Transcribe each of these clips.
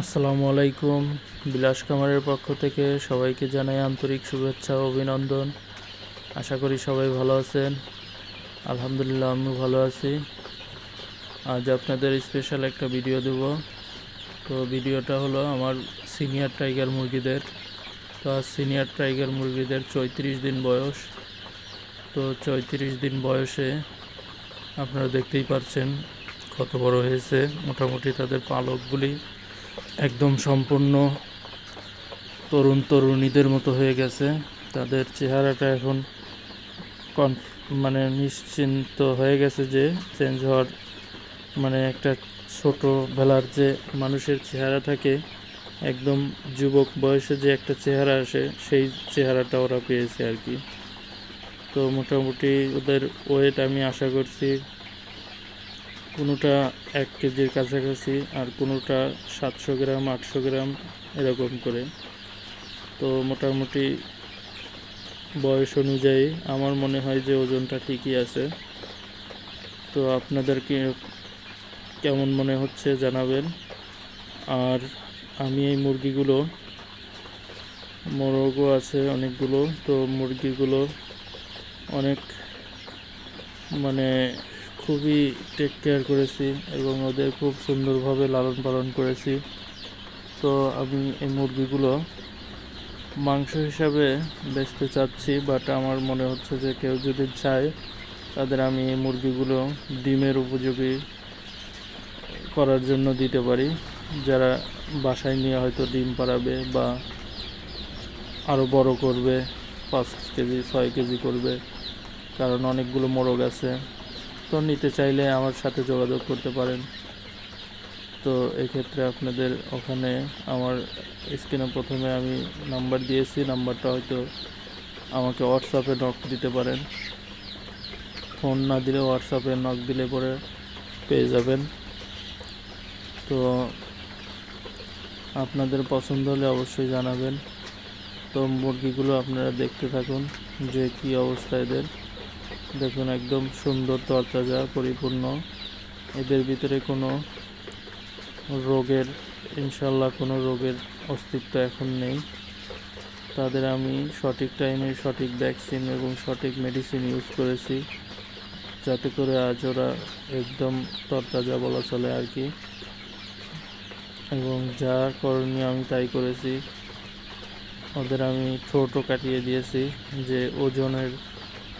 আসসালামু আলাইকুম। বিলাস কামারের পক্ষ থেকে সবাইকে জানাই আন্তরিক শুভেচ্ছা অভিনন্দন। আশা করি সবাই ভালো আছেন। আলহামদুলিল্লাহ, আমিও ভালো আছি। আজ আপনাদের স্পেশাল একটা ভিডিও দেব। তো ভিডিওটা হলো আমার সিনিয়র টাইগার মুরগিদের। তো আজ সিনিয়র টাইগার মুরগিদের চৌত্রিশ দিন বয়স। তো চৌত্রিশ দিন বয়সে আপনারা দেখতেই পাচ্ছেন কত বড় হয়েছে। মোটামুটি তাদের পালকগুলি একদম সম্পূর্ণ তরুণ তরুণীদের মতো হয়ে গেছে। তাদের চেহারাটা এখন মানে নিশ্চিন্ত হয়ে গেছে যে চেঞ্জ হওয়ার মানে একটা ছোটোবেলার যে মানুষের চেহারা থাকে, একদম যুবক বয়সে যে একটা চেহারা আসে, সেই চেহারাটা ওরা পেয়েছে আর কি। তো মোটামুটি ওদের ওয়েট আমি আশা করছি কোনোটা এক কেজির কাছাকাছি আর কোনোটা সাতশো গ্রাম, আটশো গ্রাম এরকম করে। তো মোটামুটি বয়স অনুযায়ী আমার মনে হয় যে ওজনটা ঠিকই আছে। তো আপনাদেরকে কেমন মনে হচ্ছে জানাবেন। আর আমি এই মুরগিগুলো, মোরগও আছে অনেকগুলো, তো মুরগিগুলো অনেক মানে খুবই টেক কেয়ার করেছি এবং ওদের খুব সুন্দরভাবে লালন পালন করেছি। তো আমি এই মুরগিগুলো মাংস হিসাবে বেচতে চাচ্ছি বাট আমার মনে হচ্ছে যে কেউ যদি চায়, তাদের আমি এই মুরগিগুলো ডিমের উপযোগী করার জন্য দিতে পারি। যারা বাসায় নিয়ে হয়তো ডিম পাড়াবে বা আরও বড় করবে, পাঁচ কেজি, ছয় কেজি করবে, কারণ অনেকগুলো মোরগ আছে। তো নিতে চাইলে আমার সাথে যোগাযোগ করতে পারেন। তো এক্ষেত্রে আপনাদের ওখানে আমার স্ক্রিনে প্রথমে আমি নাম্বার দিয়েছি নাম্বারটা হয়তো আমাকে হোয়াটসঅ্যাপে নক দিতে পারেন। ফোন না দিলে হোয়াটসঅ্যাপে নক দিলে পরে পেয়ে যাবেন। তো আপনাদের পছন্দ হলে অবশ্যই জানাবেন। তো মুরগিগুলো আপনারা দেখতে থাকুন যে কী অবস্থা এদের। দেখুন, একদম সুন্দর তরতাজা পরিপূর্ণ। এদের ভিতরে কোনো রোগের, ইনশাল্লাহ কোনো রোগের অস্তিত্ব এখন নেই। তাদের আমি সঠিক টাইমে সঠিক ভ্যাকসিন এবং সঠিক মেডিসিন ইউজ করেছি, যাতে করে আজ ওরা একদম তরতাজা বলা চলে আর কি। এবং যা করণীয় আমি তাই করেছি। ওদের আমি ঠোঁটও কাটিয়ে দিয়েছি যে ওজনের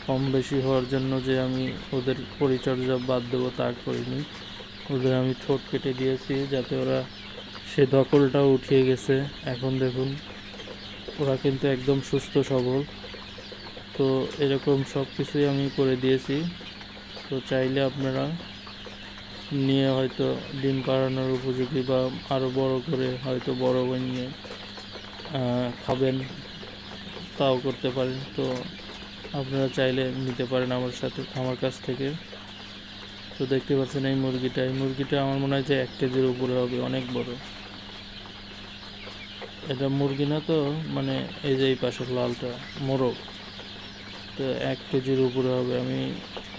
কম বেশি হওয়ার জন্য যে আমি ওদের পরিচর্যা বাদ দেবো তা করিনি। ওদের আমি ঠোঁট কেটে দিয়েছি যাতে ওরা সে দখলটাও উঠিয়ে গেছে। এখন দেখুন, ওরা কিন্তু একদম সুস্থ সবল। তো এরকম সব কিছুই আমি করে দিয়েছি। তো চাইলে আপনারা নিয়ে হয়তো ডিম পাড়ানোর উপযোগী বা আরও বড় করে হয়তো বড় বানিয়ে খাবেন, তাও করতে পারেন। তো আপনারা চাইলে নিতে পারেন আমার সাথে, আমার কাছ থেকে। তো দেখতে পাচ্ছেন এই মুরগিটা এই মুরগিটা আমার মনে হয় যে এক কেজির উপরে হবে, অনেক বড়। এটা মুরগি না তো মানে এই যে এই পাশের লালটা, মোরগ। তো এক কেজির উপরে হবে, আমি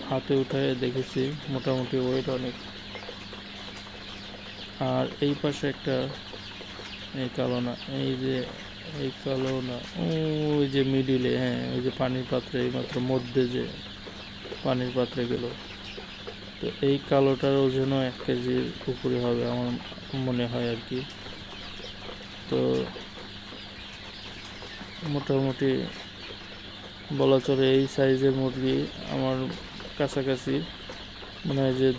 হাতে উঠায় দেখেছি, মোটামুটি ওয়েট অনেক। আর এই পাশে একটা, এই কালো না, এই যে এই কালো না, ওই যে মিডিলে হ্যাঁ ওই যে পানির পাত্রে এই মাত্র মধ্যে যে পানির পাত্রে গেল। তো এই কালোটার ওজনও এক কেজির উপরে হবে আমার মনে হয় আর কি। তো মোটামুটি বলা চলে এই সাইজের মুরগি আমার কাছাকাছি মনে হয় যে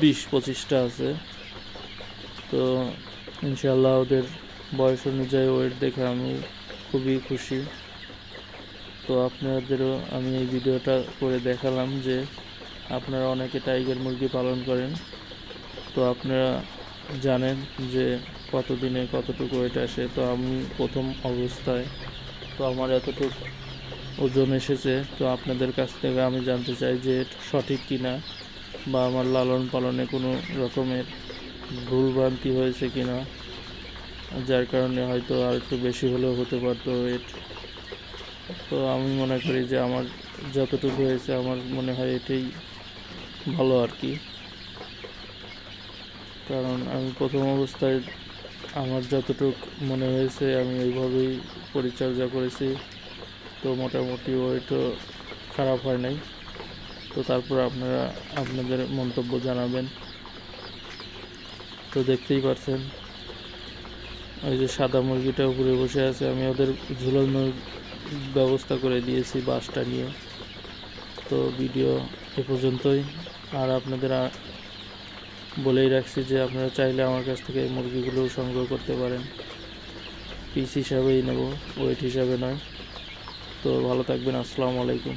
বিশ পঁচিশটা আছে। তো ইনশাল্লাহ ওদের বয়স অনুযায়ী ওয়েট দেখে আমি খুবই খুশি। তো আপনাদেরও আমি এই ভিডিওটা করে দেখালাম যে আপনারা অনেকে টাইগার মুরগি পালন করেন। তো আপনারা জানেন যে কতদিনে কতটুকু ওয়েট আসে। তো আমি প্রথম অবস্থায়, তো আমার এতটুকু ওজন এসেছে। তো আপনাদের কাছ থেকে আমি জানতে চাই যে সঠিক কিনা বা আমার লালন পালনে কোনো রকমের ভুলভ্রান্তি হয়েছে কিনা। যার কারণে হয়তো আর একটু বেশি হলেও হতে পারতো ওয়েট তো আমি মনে করি যে আমার যতটুকু হয়েছে আমার মনে হয় এটাই ভালো আর কি। কারণ আমি প্রথম অবস্থায় আমার যতটুক মনে হয়েছে আমি ওইভাবেই পরিচর্যা করেছি। তো মোটামুটি ওইটা খারাপ হয় নাই। তো তারপর আপনারা, আপনাদের মন্তব্য জানাবেন। তো দেখতেই পাচ্ছেন ওই যে সাদা মুরগিটা উপরে বসে আছে, আমি ওদের ঝুলানোর ব্যবস্থা করে দিয়েছি বাসটা নিয়ে। তো ভিডিও এ পর্যন্তই। আর আপনাদের বলেই রাখছি যে আপনারা চাইলে আমার কাছ থেকে এই মুরগিগুলো সংগ্রহ করতে পারেন। পিস হিসাবেই নেব, ওয়েট হিসাবে নয়। তো ভালো থাকবেন, আসসালামু আলাইকুম।